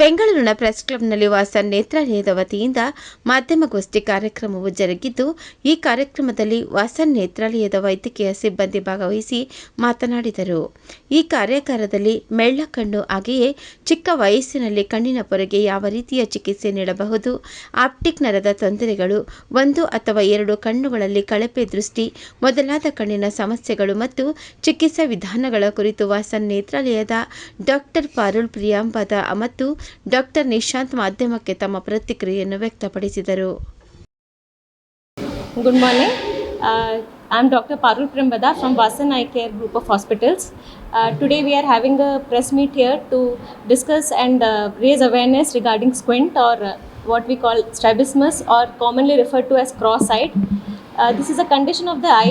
ಬೆಂಗಳೂರಿನ ಪ್ರೆಸ್ ಕ್ಲಬ್ನಲ್ಲಿ ವಾಸ ನೇತ್ರಾಲಯದ ವತಿಯಿಂದ ಮಾಧ್ಯಮಗೋಷ್ಠಿ ಕಾರ್ಯಕ್ರಮವು ಜರುಗಿದ್ದು, ಈ ಕಾರ್ಯಕ್ರಮದಲ್ಲಿ ವಾಸ ನೇತ್ರಾಲಯದ ವೈದ್ಯಕೀಯ ಸಿಬ್ಬಂದಿ ಭಾಗವಹಿಸಿ ಮಾತನಾಡಿದರು. ಈ ಕಾರ್ಯಾಗಾರದಲ್ಲಿ ಮೆಳ್ಳ ಕಣ್ಣು ಹಾಗೆಯೇ ಚಿಕ್ಕ ವಯಸ್ಸಿನಲ್ಲಿ ಕಣ್ಣಿನ ಪೊರೆಗೆ ಯಾವ ರೀತಿಯ ಚಿಕಿತ್ಸೆ ನೀಡಬಹುದು, ಆಪ್ಟಿಕ್ ನರದ ತೊಂದರೆಗಳು, ಒಂದು ಅಥವಾ ಎರಡು ಕಣ್ಣುಗಳಲ್ಲಿ ಕಳಪೆ ದೃಷ್ಟಿ, ಮೊದಲಾದ ಕಣ್ಣಿನ ಸಮಸ್ಯೆಗಳು ಮತ್ತು ಚಿಕಿತ್ಸಾ ವಿಧಾನಗಳ ಕುರಿತು ವಾಸನ್ ನೇತ್ರಾಲಯದ ಡಾಕ್ಟರ್ ಪಾರುಲ್ ಪ್ರಿಯಾಂಬಾದ ಮತ್ತು ಡಾಕ್ಟರ್ ನಿಶಾಂತ್ ಮಾಧ್ಯಮಕ್ಕೆ ತಮ್ಮ ಪ್ರತಿಕ್ರಿಯೆಯನ್ನು ವ್ಯಕ್ತಪಡಿಸಿದರು. Good morning I am doctor Parul ಪ್ರೇಮ್ಬದ from Vasan eye care group of hospitals today we are having a press meet here to discuss and raise awareness regarding squint or what we call strabismus or commonly refer to as cross eyed this is a condition of the eye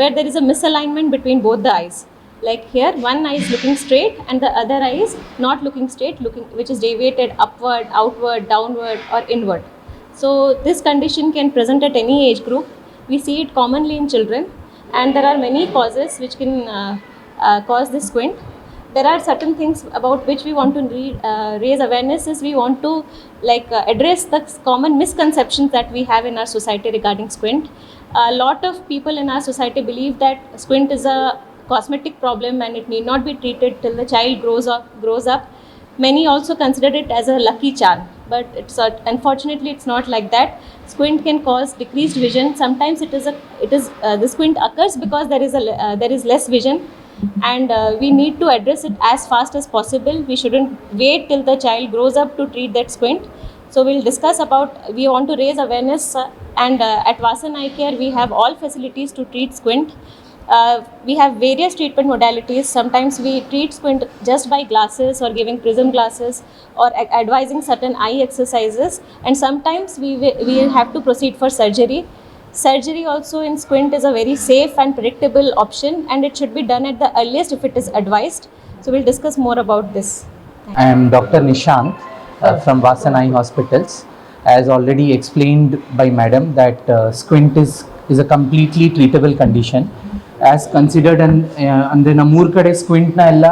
where there is a misalignment between both the eyes Like here, one eye is looking straight and the other eye is not looking straight, looking which is deviated upward, outward, downward, or inward. So this condition can present at any age group. We see it commonly in children, and there are many causes which can uh, uh, cause this squint. There are certain things about which we want to re- uh, raise awareness. Is we want to like uh, address the common misconceptions that we have in our society regarding squint. A lot of people in our society believe that squint is a cosmetic problem and it need not be treated till the child grows up. Grows up. Many also consider it as a lucky charm but it's uh, unfortunately it's not like that. Squint can cause decreased vision. Sometimes it is a it is uh, the squint occurs because there is a uh, there is less vision and uh, we need to address it as fast as possible. We shouldn't wait till the child grows up to treat that squint. So we'll discuss about we want to raise awareness uh, and uh, at vasan eye care we have all facilities to treat squint uh, we have various treatment modalities. Sometimes we treat squint just by glasses or giving prism glasses or advising certain eye exercises. And sometimes we, we have to proceed for surgery. Surgery also in squint is a very safe and predictable option and it should be done at the earliest if it is advised. So we'll discuss more about this. I am Dr. Nishant uh, from Vasanai Hospitals. As already explained by Madam, that uh, squint is, is a completely treatable condition. As considered ಅನ್ ಅಂದರೆ ನಮ್ಮೂರ ಕಡೆ ಸ್ಕ್ವಿಂಟ್ನ ಎಲ್ಲ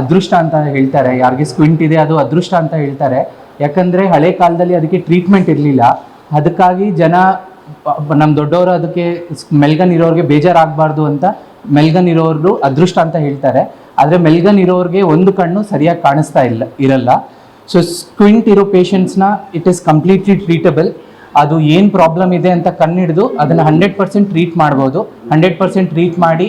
ಅದೃಷ್ಟ ಅಂತ ಹೇಳ್ತಾರೆ. ಯಾರಿಗೆ squint ಇದೆ ಅದು ಅದೃಷ್ಟ ಅಂತ ಹೇಳ್ತಾರೆ. ಯಾಕಂದರೆ ಹಳೆ ಕಾಲದಲ್ಲಿ ಅದಕ್ಕೆ ಟ್ರೀಟ್ಮೆಂಟ್ ಇರಲಿಲ್ಲ. ಅದಕ್ಕಾಗಿ ಜನ ನಮ್ಮ ದೊಡ್ಡವರು ಅದಕ್ಕೆ ಮೆಲ್ಗನ್ ಇರೋರಿಗೆ ಬೇಜಾರಾಗಬಾರ್ದು ಅಂತ ಮೆಲ್ಗನ್ ಇರೋರು ಅದೃಷ್ಟ ಅಂತ ಹೇಳ್ತಾರೆ. ಆದರೆ ಮೆಲ್ಗನ್ ಇರೋರಿಗೆ ಒಂದು ಕಣ್ಣು ಸರಿಯಾಗಿ ಕಾಣಿಸ್ತಾ ಇಲ್ಲ, ಇರಲ್ಲ. ಸೊ ಸ್ಕ್ವಿಂಟ್ ಇರೋ ಪೇಷಂಟ್ಸ್ನ ಇಟ್ ಈಸ್ ಕಂಪ್ಲೀಟ್ಲಿ ಟ್ರೀಟಬಲ್ ಅದು ಏನು ಪ್ರಾಬ್ಲಮ್ ಇದೆ ಅಂತ ಕಣ್ಣಿಡಿದು ಅದನ್ನು ಹಂಡ್ರೆಡ್ ಪರ್ಸೆಂಟ್ ಟ್ರೀಟ್ ಮಾಡ್ಬೋದು. ಹಂಡ್ರೆಡ್ ಪರ್ಸೆಂಟ್ ಟ್ರೀಟ್ ಮಾಡಿ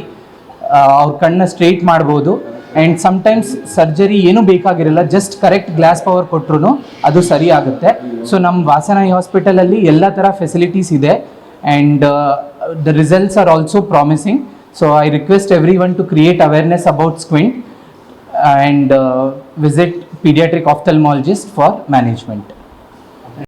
ಅವ್ರ ಕಣ್ಣ ಸ್ಟ್ರೈಟ್ ಮಾಡ್ಬೋದು. ಆ್ಯಂಡ್ ಸಮ್ಟೈಮ್ಸ್ ಸರ್ಜರಿ ಏನೂ ಬೇಕಾಗಿರಲ್ಲ ಜಸ್ಟ್ ಕರೆಕ್ಟ್ ಗ್ಲಾಸ್ ಪವರ್ ಕೊಟ್ರು ಅದು ಸರಿ ಆಗುತ್ತೆ. ಸೊ ನಮ್ಮ ವಾಸನಾಯಿ ಹಾಸ್ಪಿಟಲಲ್ಲಿ ಎಲ್ಲ ಥರ ಫೆಸಿಲಿಟೀಸ್ ಇದೆ. And the results are also promising so I request everyone to create awareness about squint and visit paediatric ophthalmologist for management